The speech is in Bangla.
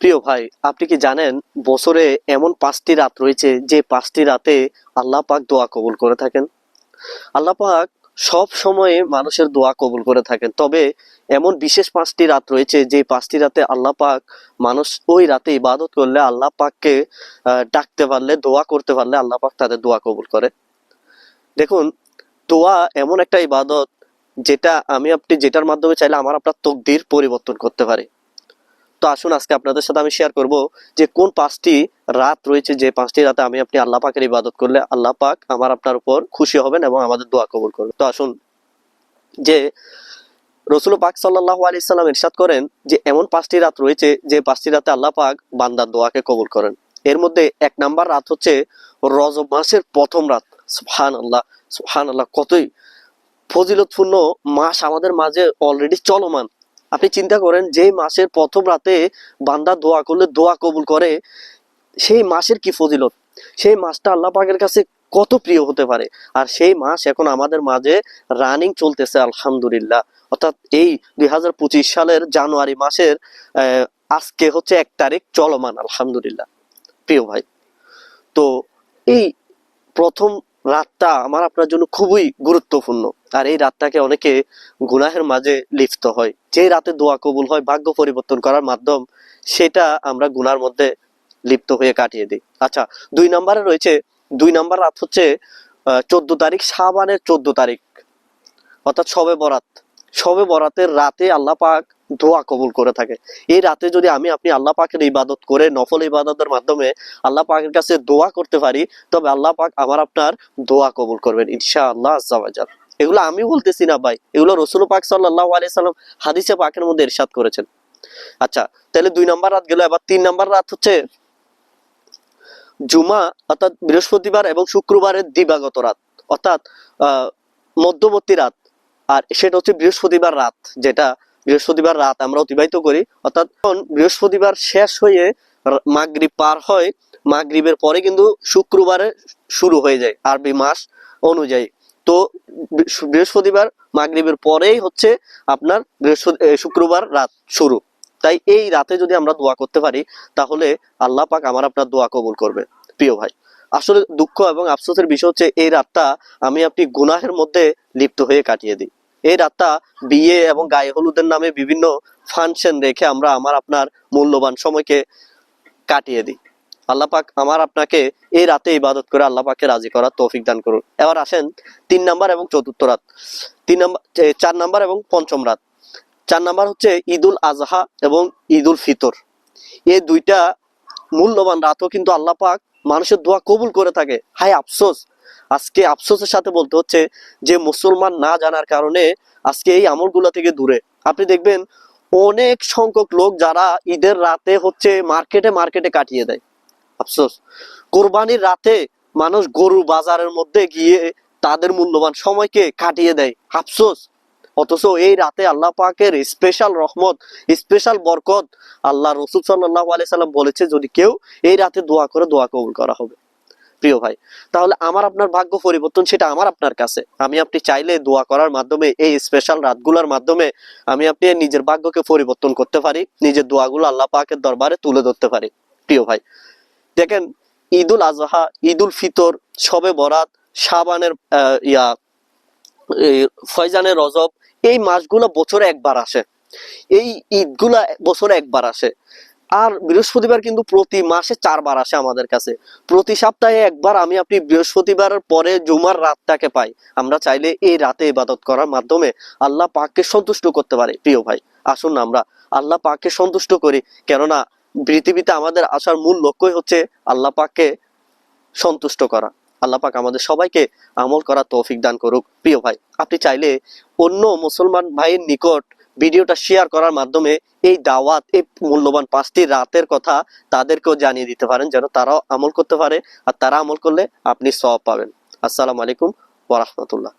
প্রিয় ভাই, আপনি কি জানেন বছরে এমন পাঁচটি রাত রয়েছে যে পাঁচটি রাতে আল্লাহ পাক দোয়া কবুল করে থাকেন? আল্লাহ পাক সব সময়ে মানুষের দোয়া কবুল করে থাকেন। তবে এমন বিশেষ পাঁচটি রাত রয়েছে যে পাঁচটি রাতে আল্লাহ পাক মানুষ ওই রাতে ইবাদত করলে আল্লাহ পাককে ডাকতে পারলে, দোয়া করতে পারলে আল্লাহ পাক তাদের দোয়া কবুল করে। দেখুন, দোয়া এমন একটা ইবাদত যেটা আমি আপনি যেটার মাধ্যমে চাইলে আমার আপনার তকদির পরিবর্তন করতে পারি। তো আসুন আজকে আপনাদের সাথে আমি শেয়ার করব যে কোন পাঁচটি রাত রয়েছে, যে পাঁচটি রাতে আমি আপনি আল্লাহ পাকের ইবাদত করলে আল্লাহ পাক আমার আপনার উপর খুশি হবেন এবং আমাদের দোয়া কবুল করবেন। তো আসুন যে রসুল পাক সাল্লাহ আলি সাল্লাম ইরশাদ করেন যে এমন পাঁচটি রাত রয়েছে, যে পাঁচটি রাতে আল্লাহ পাক বান্দার দোয়াকে কবুল করেন। এর মধ্যে এক নাম্বার রাত হচ্ছে রজব মাসের প্রথম রাত। সুহান আল্লাহ সুহান আল্লাহ কতই ফজিলতপূর্ণ মাস আমাদের মাঝে অলরেডি চলমান। আপনি চিন্তা করেন যে মাসের প্রথম রাতে বান্দা দোয়া করলে দোয়া কবুল করে, সেই মাসের কি ফজিলত? সেই মাসটা আল্লাহ পাকের কাছে কত প্রিয় হতে পারে। আর সেই মাস এখন আমাদের মাঝে রানিং চলতেছে, আলহামদুলিল্লাহ। অর্থাৎ এই দুই হাজার পঁচিশ সালের জানুয়ারি মাসের আজকে হচ্ছে এক তারিখ চলমান, আলহামদুলিল্লাহ। প্রিয় ভাই, তো এই প্রথম রাতটা আমার আপনার জন্য খুবই গুরুত্বপূর্ণ। আর এই রাতটাকে অনেকে গুনাহের মাঝে লিপ্ত হয়। যে রাতে দোয়া কবুল হয়, ভাগ্য পরিবর্তন করার মাধ্যম, সেটা আমরা গুনার মধ্যে লিপ্ত হয়ে কাটিয়ে দিই। আচ্ছা দুই নম্বরে রয়েছে, দুই নম্বর রাত হচ্ছে চোদ্দ তারিখ সাবানের চোদ্দ তারিখ। অর্থাৎ সবে বরাত। সবে বরাতের রাতে আল্লাহ পাক দোয়া কবুল করে থাকে। এই রাতে যদি আমি, আপনি আল্লাহ পাকের ইবাদত করে, নফল ইবাদতের মাধ্যমে আল্লাহ পাকের কাছে দোয়া করতে পারি, তবে আল্লাহ পাক আমার আপনার দোয়া কবুল করবেন ইনশা আল্লাহ আজাল এগুলো আমি বলতেছি না ভাই, এগুলো রসুল পাক সাল্লাহ আলিয়া সাল্লাম হাদিসে পাকের মধ্যে ইরশাদ করেছেন। আচ্ছা তাহলে দুই নম্বর রাত গেল, এবার তিন নম্বর রাত হচ্ছে জুমা, অর্থাৎ বৃহস্পতিবার এবং শুক্রবারের দিবাগত রাত, অর্থাৎ মধ্যবর্তী রাত। আর সেটা হচ্ছে বৃহস্পতিবার রাত, যেটা বৃহস্পতিবার রাত আমরা অতিবাহিত করি। অর্থাৎ বৃহস্পতিবার শেষ হয়ে মাগরিব পার হয়, মাগরিবের পরে কিন্তু শুক্রবারে শুরু হয়ে যায়, আরবি মাস অনুযায়ী। তো বৃহস্পতিবার, মাগরিবের পরেই হচ্ছে আপনার বৃহস্পতি শুক্রবার রাত শুরু। তাই এই রাতে যদি আমরা দোয়া করতে পারি, তাহলে আল্লাহ পাক আমার আপনার দোয়া কবুল করবে। প্রিয় ভাই, আসলে দুঃখ এবং আফসোসের বিষয় হচ্ছে, এই রাতটা আমি আপনি গুনাহের মধ্যে লিপ্ত হয়ে কাটিয়ে দিই। এই রাতটা বিয়ে এবং গায়ে হলুদের নামে বিভিন্ন ফাংশন রেখে আমরা আমার আপনার মূল্যবান সময়কে কাটিয়ে দিই। আল্লাহ পাক আমার আপনাকে এই রাতে ইবাদত করে আল্লাহ পাককে রাজি করার তৌফিক দান করুন। এবার আসেন তিন নাম্বার এবং চতুর্থ রাত। তিন নাম্বার চার নাম্বার এবং পঞ্চম রাত। চার নাম্বার হচ্ছে ঈদুল আজহা এবং ঈদুল ফিতর। এই দুইটা মূল্যবান রাতও কিন্তু আল্লাহ পাক মানুষের দোয়া কবুল করে থাকে। হাই আফসোস! আজকে আফসোসের সাথে বলতে হচ্ছে যে মুসলমান না জানার কারণে আজকে এই আমলগুলো থেকে দূরে। আপনি দেখবেন অনেক সংখ্যক লোক যারা ঈদের রাতে হচ্ছে মার্কেটে মার্কেটে কাটিয়ে দেয়। আফসোস। কোরবানির রাতে মানুষ গরু বাজারের মধ্যে গিয়ে তাদের মূল্যবান সময়কে কাটিয়ে দেয়। আফসোস। অথচ এই রাতে আল্লাহ পাকের স্পেশাল রহমত স্পেশাল বরকত আল্লাহ রসুল সাল্লাহ সাল্লাম বলেছে, যদি কেউ এই রাতে দোয়া করে দোয়া কবুল করা হবে। প্রিয় ভাই, তাহলে আমার আপনার ভাগ্য পরিবর্তন সেটা আমার আপনার কাছে। আমি আপনি চাইলে দোয়া করার মাধ্যমে, এই স্পেশাল রাতগুলোর মাধ্যমে আমি আপনি নিজের ভাগ্যকে পরিবর্তন করতে পারি, নিজের দোয়াগুলো আল্লাহ পাকের দরবারে তুলে ধরতে পারি। প্রিয় ভাই, দেখেন ঈদুল আজহা, ঈদুল ফিতর সবে বরাত সাবানের ইয়া ফয়জানের রজব, এই মাসগুলো বছরে একবার আসে। এই ঈদগুলা বছরে একবার আসে। আর বৃহস্পতিবার কিন্তু প্রতি মাসে চারবার আসে আমাদের কাছে। প্রতি সপ্তাহে একবার আমি আপনি বৃহস্পতিবারের পরে জুমার রাতটাকে পাই। আমরা চাইলে এই রাতে ইবাদত করার মাধ্যমে আল্লাহ পাককে সন্তুষ্ট করতে পারি। প্রিয় ভাই, আসুন না আমরা আল্লাহ পাককে সন্তুষ্ট করি। কেননা পৃথিবীতে আমাদের আসার মূল লক্ষ্যই হচ্ছে আল্লাহ পাককে সন্তুষ্ট করা। আল্লাহ পাক আমাদের সবাইকে আমল করা তৌফিক দান করুক। প্রিয় ভাই, আপনি চাইলে অন্য মুসলমান ভাইয়ের নিকট ভিডিওটা শেয়ার করার মাধ্যমে এই দাওয়াত, এই মূল্যবান পাঁচটি রাতের কথা তাদেরকেও জানিয়ে দিতে পারেন, যেন তারাও আমল করতে পারে। আর তারা আমল করলে আপনি সব পাবেন। আসসালামু আলাইকুম ওরহমতুল্লাহ